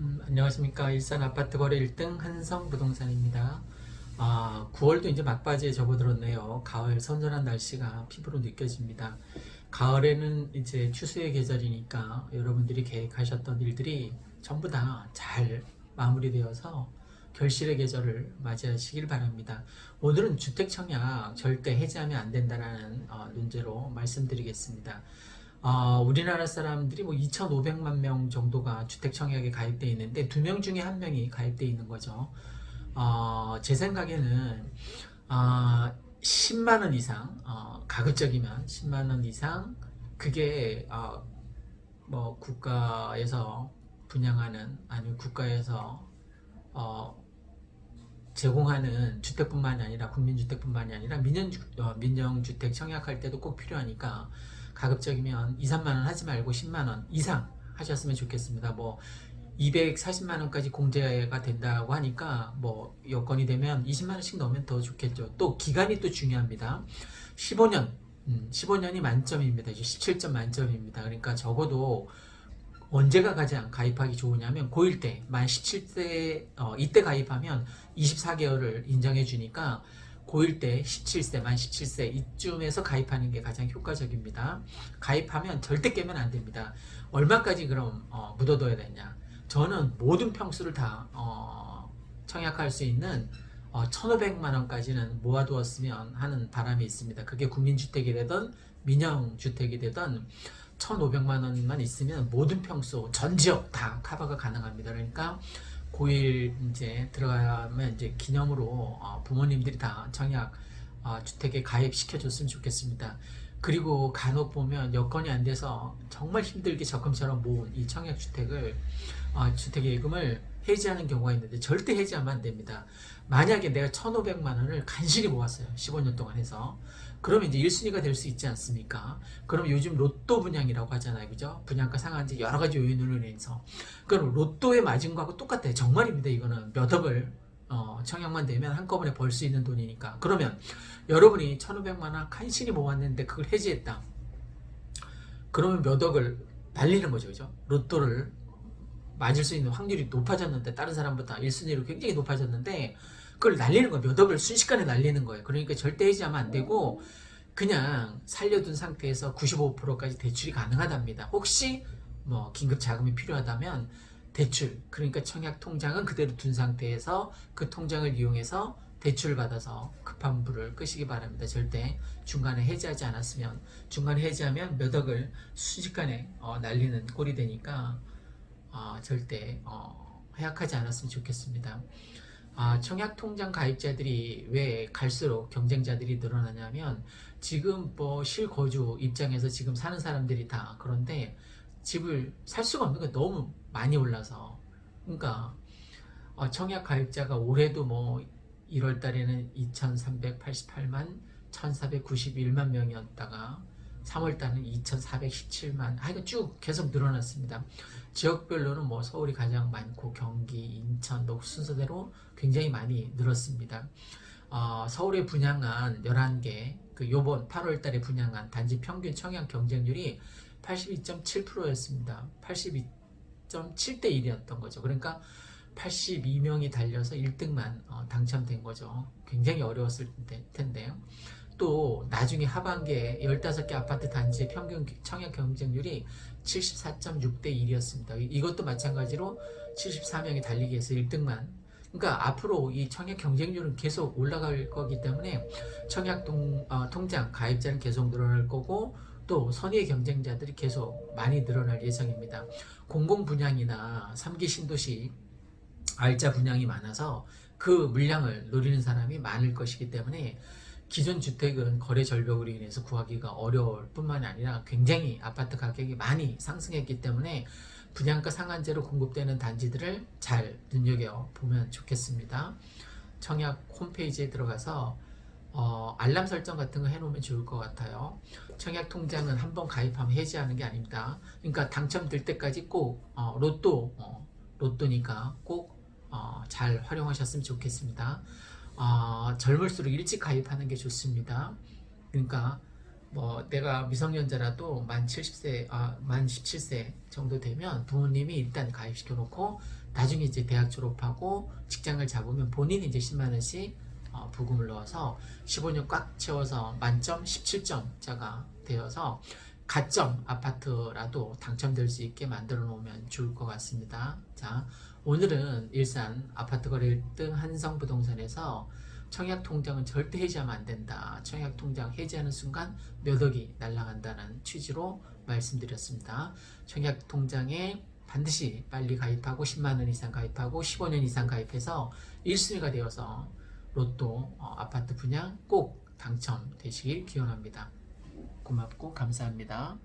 음, 안녕하십니까 일산 아파트 거래 1등 한성 부동산입니다. 아 9월도 이제 막바지에 접어들었네요. 가을 선선한 날씨가 피부로 느껴집니다. 가을에는 이제 추수의 계절이니까 여러분들이 계획하셨던 일들이 전부 다 잘 마무리되어서 결실의 계절을 맞이하시길 바랍니다. 오늘은 주택 청약 절대 해지하면 안 된다라는 어, 논제로 말씀드리겠습니다. 어, 우리나라 사람들이 뭐 2,500만 명 정도가 주택 청약에 가입돼 있는데 두 명 중에 한 명이 가입돼 있는 거죠. 어, 제 생각에는 어, 10만 원 이상 어, 가급적이면 10만 원 이상 그게 어, 뭐 국가에서 분양하는 아니면 국가에서 어, 제공하는 주택뿐만이 아니라 국민주택뿐만이 아니라 민영 어, 민영주택 청약할 때도 꼭 필요하니까 가급적이면 2, 3만 원 하지 말고 10만 원 이상 하셨으면 좋겠습니다. 뭐 240만 원까지 공제가 된다고 하니까 뭐 여건이 되면 20만 원씩 넣으면 더 좋겠죠. 또 기간이 또 중요합니다. 15년, 음, 15년이 만점입니다. 이제 17점 만점입니다. 그러니까 적어도 언제가 가장 가입하기 좋으냐면 고1 때, 만 17세, 어, 이때 가입하면 24개월을 인정해 주니까 고1 때 17세, 만 17세 이쯤에서 가입하는 게 가장 효과적입니다. 가입하면 절대 깨면 안 됩니다. 얼마까지 그럼 어, 묻어둬야 되냐? 저는 모든 평수를 다 어, 청약할 수 있는 어, 1,500만 원까지는 모아두었으면 하는 바람이 있습니다. 그게 국민주택이 되든 민영주택이 되든 1,500만 원만 있으면 모든 평수 전 지역 다 커버가 가능합니다. 그러니까 고1 이제 들어가면 이제 기념으로 어, 부모님들이 다 청약 어, 주택에 가입시켜 줬으면 좋겠습니다. 그리고 간혹 보면 여건이 안 돼서 정말 힘들게 적금처럼 모은 이 청약 주택을 어, 주택 예금을 해지하는 경우가 있는데 절대 해지하면 안 됩니다. 만약에 내가 1,500만 원을 간신히 모았어요. 15년 동안 해서. 그러면 이제 1순위가 될 수 있지 않습니까? 그럼 요즘 로또 분양이라고 하잖아요. 그죠? 분양가 상한제 여러 가지 요인으로 인해서. 그럼 로또에 맞은 거하고 똑같아요. 정말입니다. 이거는 몇 억을 어, 청약만 되면 한꺼번에 벌 수 있는 돈이니까. 그러면 여러분이 1,500만 원 간신히 모았는데 그걸 해지했다. 그러면 몇 억을 날리는 거죠. 그죠? 로또를 맞을 수 있는 확률이 높아졌는데 다른 사람보다 1순위로 굉장히 높아졌는데 그걸 날리는 거예요. 몇 억을 순식간에 날리는 거예요. 그러니까 절대 해지하면 안 되고 그냥 살려둔 상태에서 95%까지 대출이 가능하답니다. 혹시 뭐 긴급 자금이 필요하다면 대출 그러니까 청약 통장은 그대로 둔 상태에서 그 통장을 이용해서 대출을 받아서 급한 불을 끄시기 바랍니다. 절대 중간에 해지하지 않았으면 중간에 해지하면 몇 억을 순식간에 어, 날리는 꼴이 되니까 어, 절대 어, 허약하지 않았으면 좋겠습니다. 아, 청약 통장 가입자들이 왜 갈수록 경쟁자들이 늘어나냐면 지금 뭐 실거주 입장에서 지금 사는 사람들이 다 그런데 집을 살 수가 없는 게 너무 많이 올라서 그러니까 어, 청약 가입자가 올해도 뭐 1월 달에는 2,388만 1,491만 명이었다가 3월 달은 2,417만 하여간 쭉 계속 늘어났습니다. 지역별로는 뭐 서울이 가장 많고 경기, 인천, 뭐 순서대로 굉장히 많이 늘었습니다. 어, 서울에 분양한 11개, 그 요번 8월 달에 분양한 단지 평균 청약 경쟁률이 82.7%였습니다. 82.7대 1이었던 거죠. 그러니까 82명이 달려서 1등만 어, 당첨된 거죠. 굉장히 어려웠을 텐데요. 또 나중에 하반기에 15개 아파트 단지의 평균 청약 경쟁률이 74.6대 1이었습니다. 이것도 마찬가지로 74명이 달리기 위해서 1등만. 그러니까 앞으로 이 청약 경쟁률은 계속 올라갈 거기 때문에 청약 동, 어, 통장 가입자는 계속 늘어날 거고 또 선의의 경쟁자들이 계속 많이 늘어날 예정입니다. 공공 분양이나 3기 신도시 알짜 분양이 많아서 그 물량을 노리는 사람이 많을 것이기 때문에 기존 주택은 거래 절벽으로 인해서 구하기가 어려울 뿐만 아니라 굉장히 아파트 가격이 많이 상승했기 때문에 분양가 상한제로 공급되는 단지들을 잘 눈여겨 보면 좋겠습니다. 청약 홈페이지에 들어가서 어, 알람 설정 같은 거 해놓으면 좋을 것 같아요. 청약 통장은 한번 가입하면 해지하는 게 아닙니다. 그러니까 당첨될 때까지 꼭 어, 로또 어, 로또니까 꼭 어, 잘 활용하셨으면 좋겠습니다. 어, 젊을수록 일찍 가입하는 게 좋습니다. 그러니까 뭐 내가 미성년자라도 만 70세, 아, 만 17세 정도 되면 부모님이 일단 가입시켜 놓고 나중에 이제 대학 졸업하고 직장을 잡으면 본인이 이제 10만 원씩 어, 부금을 넣어서 15년 꽉 채워서 만점 17점자가 되어서 가점 아파트라도 당첨될 수 있게 만들어 놓으면 좋을 것 같습니다. 자, 오늘은 일산 아파트 거래 1등 한성부동산에서 청약 통장은 절대 해지하면 안 된다. 청약 통장 해지하는 순간 몇 억이 날아간다는 취지로 말씀드렸습니다. 청약 통장에 반드시 빨리 가입하고 10만 원 이상 가입하고 15년 이상 가입해서 1순위가 되어서 로또 어, 아파트 분양 꼭 당첨되시길 기원합니다. 고맙고 감사합니다.